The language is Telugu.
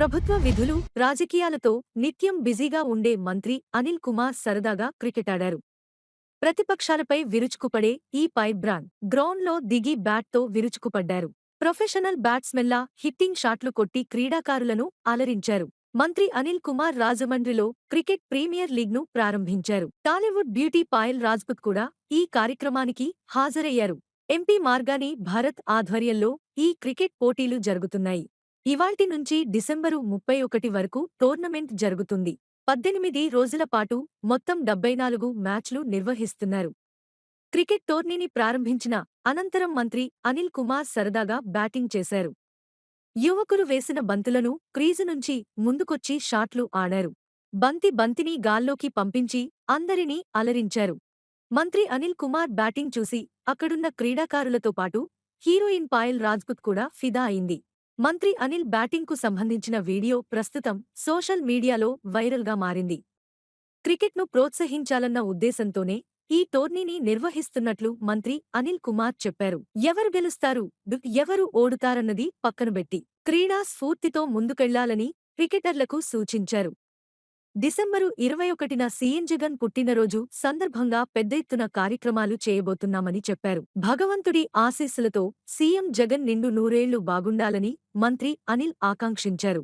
ప్రభుత్వ విధులు రాజకీయాలతో నిత్యం బిజీగా ఉండే మంత్రి అనిల్ కుమార్ సరదాగా క్రికెటాడారు. ప్రతిపక్షాలపై విరుచుకుపడే ఈ పైబ్రాన్ గ్రౌండ్లో దిగి బ్యాట్తో విరుచుకుపడ్డారు. ప్రొఫెషనల్ బ్యాట్స్మెన్లా హిట్టింగ్ షాట్లు కొట్టి క్రీడాకారులను అలరించారు. మంత్రి అనిల్ కుమార్ రాజమండ్రిలో క్రికెట్ ప్రీమియర్ లీగ్ను ప్రారంభించారు. టాలీవుడ్ బ్యూటీ పాయల్ రాజ్పుత్ కూడా ఈ కార్యక్రమానికి హాజరయ్యారు. ఎంపీ మార్గాని భారత్ ఆధ్వర్యంలో ఈ క్రికెట్ పోటీలు జరుగుతున్నాయి. ఇవాల్టి నుంచి డిసెంబరు ముప్పై ఒకటి వరకు టోర్నమెంట్ జరుగుతుంది. పద్దెనిమిది రోజుల పాటు మొత్తం డెబ్బై నాలుగు మ్యాచ్లు నిర్వహిస్తున్నారు. క్రికెట్ టోర్నీని ప్రారంభించిన అనంతరం మంత్రి అనిల్ కుమార్ సరదాగా బ్యాటింగ్ చేశారు. యువకులు వేసిన బంతులను క్రీజు నుంచి ముందుకొచ్చి షాట్లు ఆడారు. బంతి బంతిని గాల్లోకి పంపించి అందరినీ అలరించారు. మంత్రి అనిల్ కుమార్ బ్యాటింగ్ చూసి అక్కడున్న క్రీడాకారులతో పాటు హీరోయిన్ పాయల్ రాజ్పుత్ కూడా ఫిదా అయింది. మంత్రి అనిల్ బ్యాటింగ్కు సంబంధించిన వీడియో ప్రస్తుతం సోషల్ మీడియాలో వైరల్గా మారింది. క్రికెట్ను ప్రోత్సహించాలన్న ఉద్దేశంతోనే ఈ టోర్నీని నిర్వహిస్తున్నట్లు మంత్రి అనిల్ కుమార్ చెప్పారు. ఎవరు గెలుస్తారు? ఎవరు ఓడుతారన్నది పక్కనబెట్టి క్రీడా స్ఫూర్తితో ముందుకెళ్ళాలని క్రికెటర్లకు సూచించారు. డిసెంబరు ఇరవై ఒకటిన సీఎం జగన్ పుట్టినరోజు సందర్భంగా పెద్ద ఎత్తున కార్యక్రమాలు చేయబోతున్నామని చెప్పారు. భగవంతుడి ఆశీస్సులతో సీఎం జగన్ నిండు నూరేళ్ళు బాగుండాలని మంత్రి అనిల్ ఆకాంక్షించారు.